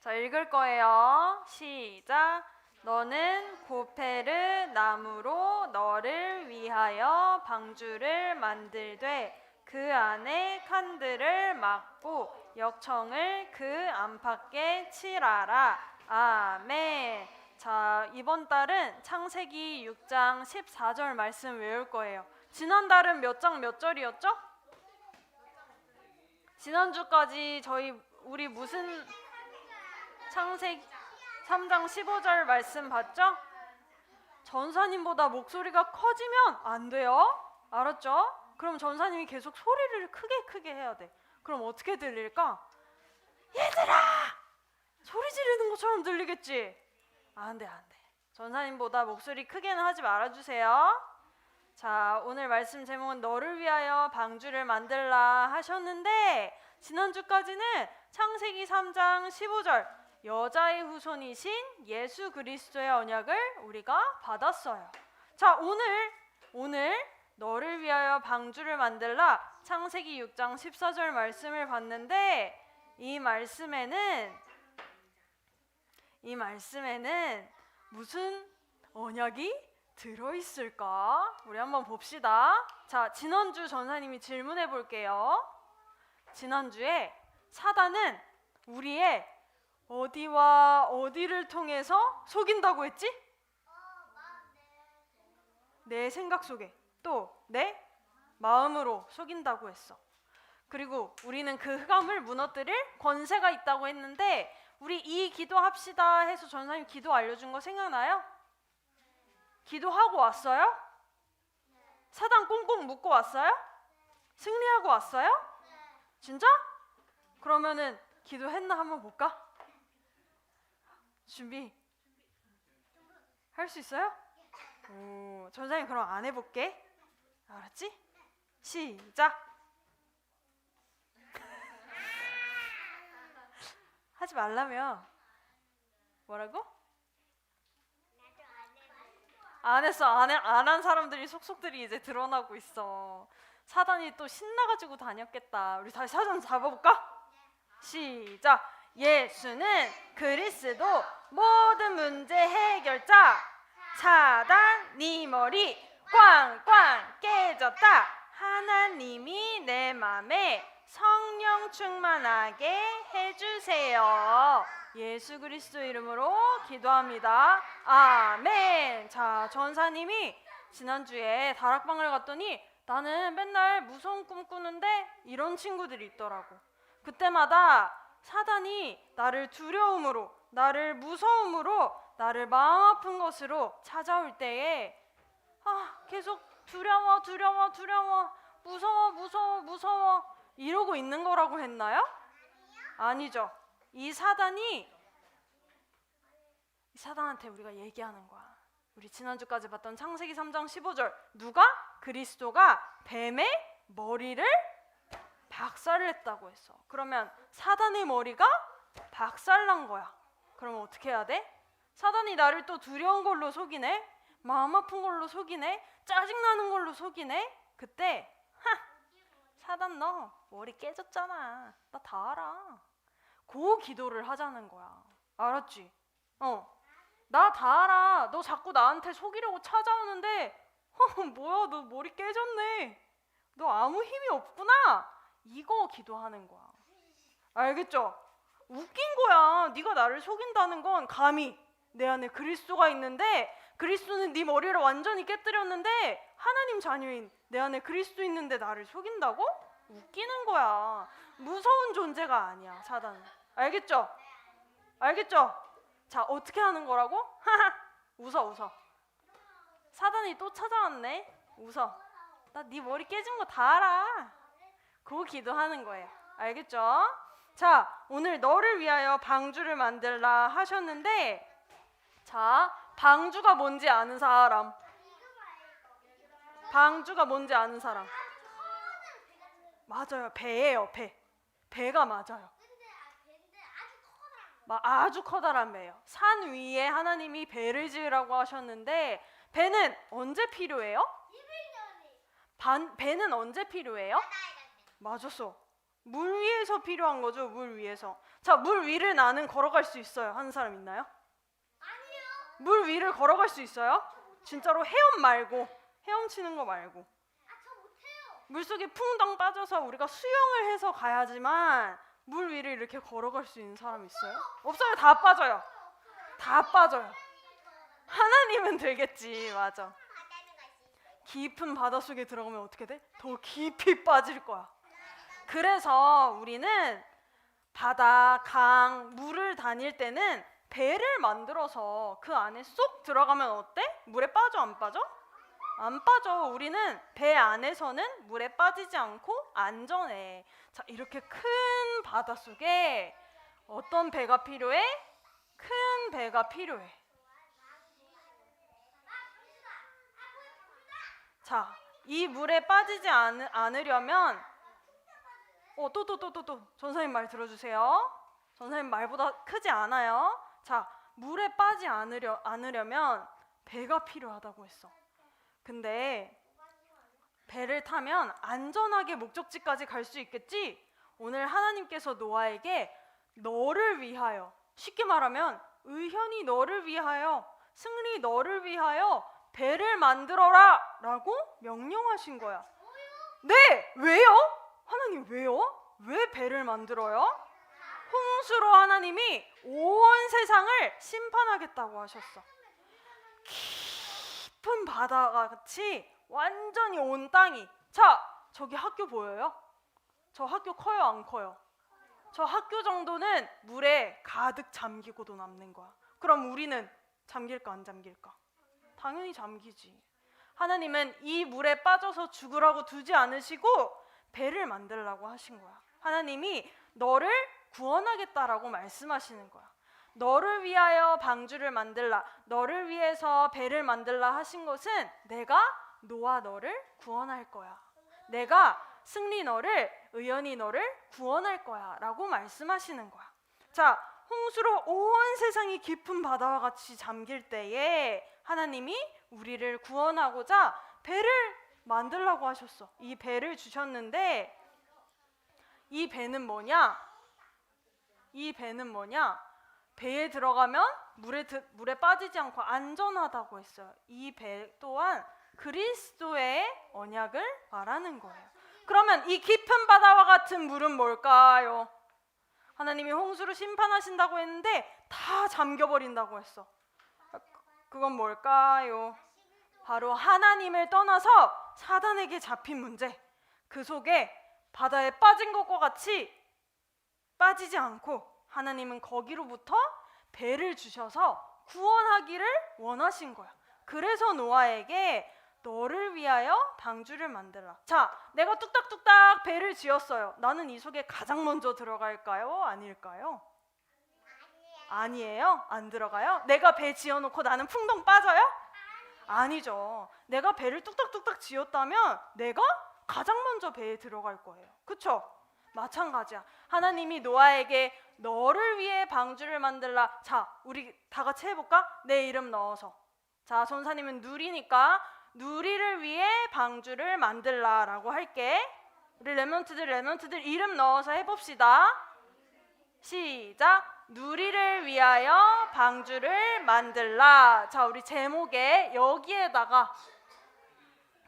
자, 읽을 거예요. 시작. 너는 고페르 나무로 너를 위하여 방주를 만들되 그 안에 칸들을 막고 역청을 그 안팎에 칠하라. 아멘. 자, 이번 달은 창세기 6장 14절 말씀 외울 거예요. 지난 달은 몇 장 몇 절이었죠? 지난주까지 저희 우리 무슨 창세기 3장 15절 말씀 봤죠? 전사님보다 목소리가 커지면 안 돼요. 알았죠? 그럼 전사님이 계속 소리를 크게 크게 해야 돼. 그럼 어떻게 들릴까? 얘들아! 소리 지르는 것처럼 들리겠지? 안 돼, 안 돼. 전사님보다 목소리 크게는 하지 말아 주세요. 자, 오늘 말씀 제목은 너를 위하여 방주를 만들라 하셨는데 지난주까지는 창세기 3장 15절 여자의 후손이신 예수 그리스도의 언약을 우리가 받았어요. 자, 오늘 오늘 너를 위하여 방주를 만들라 창세기 6장 14절 말씀을 봤는데 이 말씀에는 이 말씀에는 무슨 언약이 들어 있을까? 우리 한번 봅시다. 자, 지난주 전사님이 질문해 볼게요. 지난주에 사단은 우리의 어디와 어디를 통해서 속인다고 했지? 내 생각 속에 또 내 마음으로 속인다고 했어. 그리고 우리는 그 흑암을 무너뜨릴 권세가 있다고 했는데 우리 이 기도합시다 해서 전사님 기도 알려준 거 생각나요? 기도하고 왔어요? 사단 꽁꽁 묶고 왔어요? 승리하고 왔어요? 진짜? 그러면은 기도했나 한번 볼까? 준비 할 수 있어요? 오, 전사님 그럼 안 해볼게. 알았지? 시작. 하지 말라며. 뭐라고? 안 했어. 안안 한 사람들이 속속들이 이제 드러나고 있어. 사단이 또 신나가지고 다녔겠다. 우리 다시 사단 잡아볼까? 시작. 예수는 그리스도 모든 문제 해결자. 사단 네 머리 꽝꽝 깨졌다. 하나님이 내 맘에 성령 충만하게 해주세요. 예수 그리스도 이름으로 기도합니다. 아멘. 자, 전사님이 지난주에 다락방을 갔더니 나는 맨날 무서운 꿈 꾸는데 이런 친구들이 있더라고. 그때마다 사단이 나를 두려움으로, 나를 무서움으로, 나를 마음 아픈 것으로 찾아올 때에 아, 계속 두려워, 두려워, 두려워, 무서워, 무서워, 무서워 이러고 있는 거라고 했나요? 아니죠. 이 사단이 이 사단한테 우리가 얘기하는 거야. 우리 지난주까지 봤던 창세기 3장 15절 누가 그리스도가 뱀의 머리를 박살을 했다고 했어. 그러면 사단의 머리가 박살난 거야. 그러면 어떻게 해야 돼? 사단이 나를 또 두려운 걸로 속이네. 마음 아픈 걸로 속이네. 짜증 나는 걸로 속이네. 그때 하 사단 너 머리 깨졌잖아. 나 다 알아. 그 기도를 하자는 거야. 알았지? 어. 나 다 알아. 너 자꾸 나한테 속이려고 찾아오는데 어, 뭐야 너 머리 깨졌네. 너 아무 힘이 없구나. 이거 기도하는 거야. 알겠죠? 웃긴 거야. 네가 나를 속인다는 건 감히 내 안에 그리스도가 있는데 그리스도는 네 머리를 완전히 깨뜨렸는데 하나님 자녀인 내 안에 그리스도 있는데 나를 속인다고? 웃기는 거야. 무서운 존재가 아니야, 사단은. 알겠죠? 알겠죠? 자, 어떻게 하는 거라고? 웃어, 웃어. 사단이 또 찾아왔네. 웃어. 나 네 머리 깨진 거 다 알아. 그 기도하는 거예요. 알겠죠? 자, 오늘 너를 위하여 방주를 만들라 하셨는데 자, 방주가 뭔지 아는 사람. 방주가 뭔지 아는 사람. 맞아요. 배예요, 배. 배가 맞아요. 마- 아주 커다란 배예요. 산 위에 하나님이 배를 지으라고 하셨는데 배는 언제 필요해요? 반, 배는 언제 필요해요? 맞았어. 물 위에서 필요한 거죠. 물 위에서. 자, 물 위를 나는 걸어갈 수 있어요. 하는 사람 있나요? 아니요. 물 위를 걸어갈 수 있어요? 진짜로 헤엄 말고 헤엄치는 거 말고. 물 속에 풍덩 빠져서 우리가 수영을 해서 가야지만 물 위를 이렇게 걸어갈 수 있는 사람 있어요? 없어요. 다 빠져요. 다 빠져요. 하나님은 되겠지. 맞아. 깊은 바다 속에 들어가면 어떻게 돼? 더 깊이 빠질 거야. 그래서 우리는 바다, 강, 물을 다닐 때는 배를 만들어서 그 안에 쏙 들어가면 어때? 물에 빠져 안 빠져? 안 빠져. 우리는 배 안에서는 물에 빠지지 않고 안전해. 자, 이렇게 큰 바다 속에 어떤 배가 필요해? 큰 배가 필요해. 자, 이 물에 빠지지 않, 않으려면 어, 또 또 또 또 또 전사님 말 들어주세요. 전사님 말보다 크지 않아요. 자, 물에 빠지 않으려 않으려면 배가 필요하다고 했어. 근데 배를 타면 안전하게 목적지까지 갈 수 있겠지? 오늘 하나님께서 노아에게 너를 위하여 쉽게 말하면 의현이 너를 위하여 승리 너를 위하여 배를 만들어라 라고 명령하신 거야. 네, 왜요? 하나님 왜요? 왜 배를 만들어요? 홍수로 하나님이 온 세상을 심판하겠다고 하셨어. 깊은 바다가 같이 완전히 온 땅이 자 저기 학교 보여요? 저 학교 커요 안 커요? 저 학교 정도는 물에 가득 잠기고도 남는 거야. 그럼 우리는 잠길까 안 잠길까? 당연히 잠기지. 하나님은 이 물에 빠져서 죽으라고 두지 않으시고 배를 만들라고 하신 거야. 하나님이 너를 구원하겠다라고 말씀하시는 거야. 너를 위하여 방주를 만들라. 너를 위해서 배를 만들라 하신 것은 내가 노아 너를 구원할 거야. 내가 승리 너를 의연히 너를 구원할 거야라고 말씀하시는 거야. 자, 홍수로 온 세상이 깊은 바다와 같이 잠길 때에 하나님이 우리를 구원하고자 배를 만들라고 하셨어. 이 배를 주셨는데 이 배는 뭐냐? 이 배는 뭐냐? 배에 들어가면 물에 드, 물에 빠지지 않고 안전하다고 했어요. 이 배 또한 그리스도의 언약을 말하는 거예요. 그러면 이 깊은 바다와 같은 물은 뭘까요? 하나님이 홍수로 심판하신다고 했는데 다 잠겨버린다고 했어. 그건 뭘까요? 바로 하나님을 떠나서 사단에게 잡힌 문제. 그 속에 바다에 빠진 것과 같이 빠지지 않고 하나님은 거기로부터 배를 주셔서 구원하기를 원하신 거야. 그래서 노아에게 너를 위하여 방주를 만들라. 자, 내가 뚝딱뚝딱 배를 지었어요. 나는 이 속에 가장 먼저 들어갈까요? 아닐까요? 아니에요? 안 들어가요? 내가 배 지어놓고 나는 풍덩 빠져요? 아니죠. 내가 배를 뚝딱뚝딱 지었다면 내가 가장 먼저 배에 들어갈 거예요. 그쵸? 마찬가지야. 하나님이 노아에게 너를 위해 방주를 만들라. 자, 우리 다 같이 해볼까? 내 이름 넣어서. 자, 전사님은 누리니까 누리를 위해 방주를 만들라라고 할게. 우리 레몬트들 레몬트들 이름 넣어서 해봅시다. 시작. 누리를 위하여 방주를 만들라. 자, 우리 제목에 여기에다가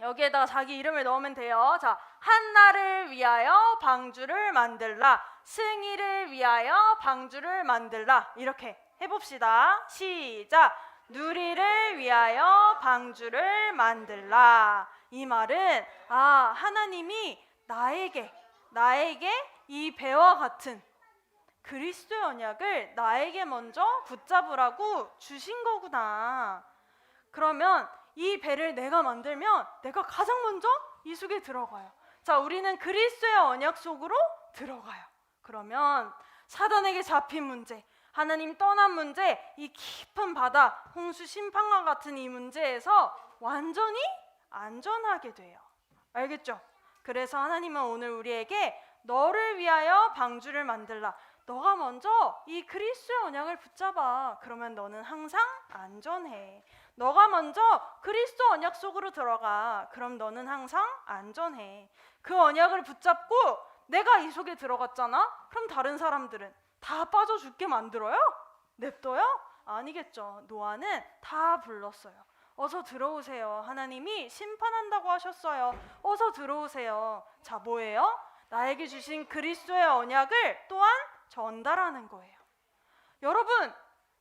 여기에다가 자기 이름을 넣으면 돼요. 자, 한나를 위하여 방주를 만들라. 승희를 위하여 방주를 만들라. 이렇게 해봅시다. 시작. 누리를 위하여 방주를 만들라. 이 말은 아 하나님이 나에게 나에게 이 배와 같은 그리스도의 언약을 나에게 먼저 붙잡으라고 주신 거구나. 그러면 이 배를 내가 만들면 내가 가장 먼저 이 속에 들어가요. 자, 우리는 그리스도의 언약 속으로 들어가요. 그러면 사단에게 잡힌 문제, 하나님 떠난 문제, 이 깊은 바다, 홍수 심판과 같은 이 문제에서 완전히 안전하게 돼요. 알겠죠? 그래서 하나님은 오늘 우리에게 너를 위하여 방주를 만들라. 너가 먼저 이 그리스도의 언약을 붙잡아. 그러면 너는 항상 안전해. 너가 먼저 그리스도 언약 속으로 들어가. 그럼 너는 항상 안전해. 그 언약을 붙잡고 내가 이 속에 들어갔잖아? 그럼 다른 사람들은 다 빠져 죽게 만들어요? 냅둬요? 아니겠죠. 노아는 다 불렀어요. 어서 들어오세요. 하나님이 심판한다고 하셨어요. 어서 들어오세요. 자, 뭐예요? 나에게 주신 그리스도의 언약을 또한 전달하는 거예요. 여러분,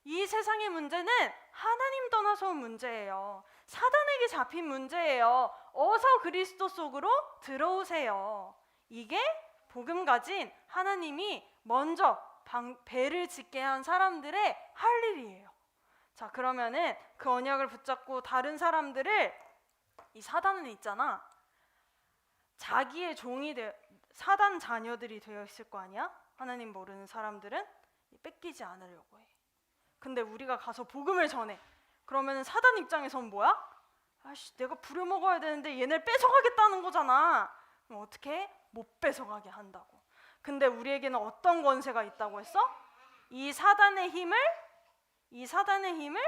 이 세상의 문제는 하나님 떠나서 온 문제예요. 사단에게 잡힌 문제예요. 어서 그리스도 속으로 들어오세요. 이게 복음 가진 하나님이 먼저 방, 배를 짓게 한 사람들의 할 일이에요. 자, 그러면은 그 언약을 붙잡고 다른 사람들을 이 사단은 있잖아. 자기의 종이 되 사단 자녀들이 되어 있을 거 아니야? 하나님 모르는 사람들은 뺏기지 않으려고 해. 근데 우리가 가서 복음을 전해. 그러면은 사단 입장에선 뭐야? 아씨, 내가 부려먹어야 되는데 얘네를 뺏어가겠다는 거잖아. 그럼 어떻게 해? 못 뺏어가게 한다고. 근데 우리에게는 어떤 권세가 있다고 했어? 이 사단의 힘을 이 사단의 힘을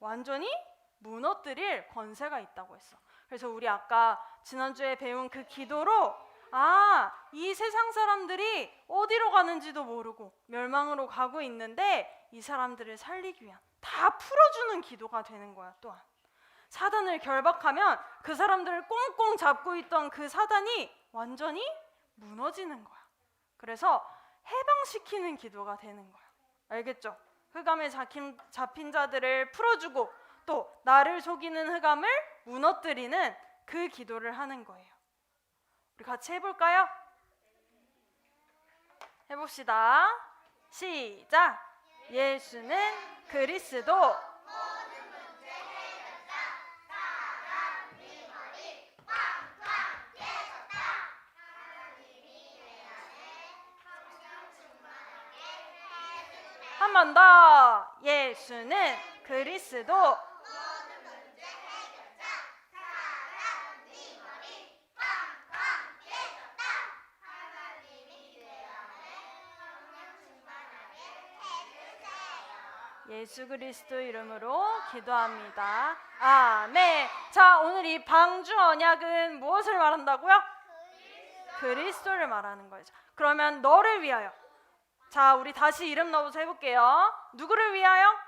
완전히 무너뜨릴 권세가 있다고 했어. 그래서 우리 아까 지난주에 배운 그 기도로 아, 이 세상 사람들이 어디로 가는지도 모르고 멸망으로 가고 있는데 이 사람들을 살리기 위한 다 풀어주는 기도가 되는 거야, 또한. 사단을 결박하면 그 사람들을 꽁꽁 잡고 있던 그 사단이 완전히 무너지는 거야. 그래서 해방시키는 기도가 되는 거야. 알겠죠? 흑암에 잡힌, 잡힌 자들을 풀어주고 또 나를 속이는 흑암을 무너뜨리는 그 기도를 하는 거예요. 우리 같이 해볼까요? 해봅시다. 시작. 예수는 그리스도. 번 더. 예수는 그리스도. 예수 그리스도 이름으로 기도합니다. 아멘. 자, 오늘 이 방주 언약은 무엇을 말한다고요? 그리스도를 말하는 거죠. 그러면 너를 위하여. 자, 우리 다시 이름 넣어서 해볼게요. 누구를 위하여?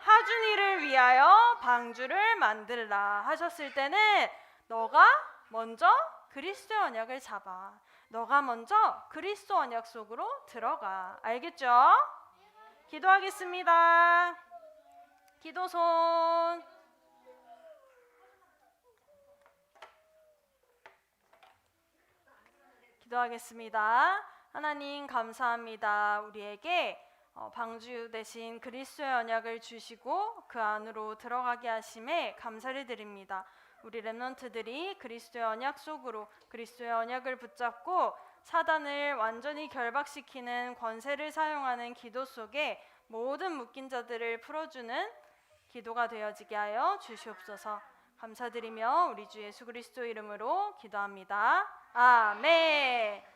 하준이를 위하여 방주를 만들라 하셨을 때는 너가 먼저 그리스도의 언약을 잡아. 너가 먼저 그리스도 언약 속으로 들어가. 알겠죠? 기도하겠습니다. 기도손. 기도하겠습니다. 하나님 감사합니다. 우리에게 어, 방주 대신 그리스도의 언약을 주시고 그 안으로 들어가게 하심에 감사를 드립니다. 우리 렘넌트들이 그리스도의 언약 속으로 그리스도의 언약을 붙잡고 사단을 완전히 결박시키는 권세를 사용하는 기도 속에 모든 묶인 자들을 풀어주는 기도가 되어지게 하여 주시옵소서. 감사드리며 우리 주 예수 그리스도 이름으로 기도합니다. 아멘.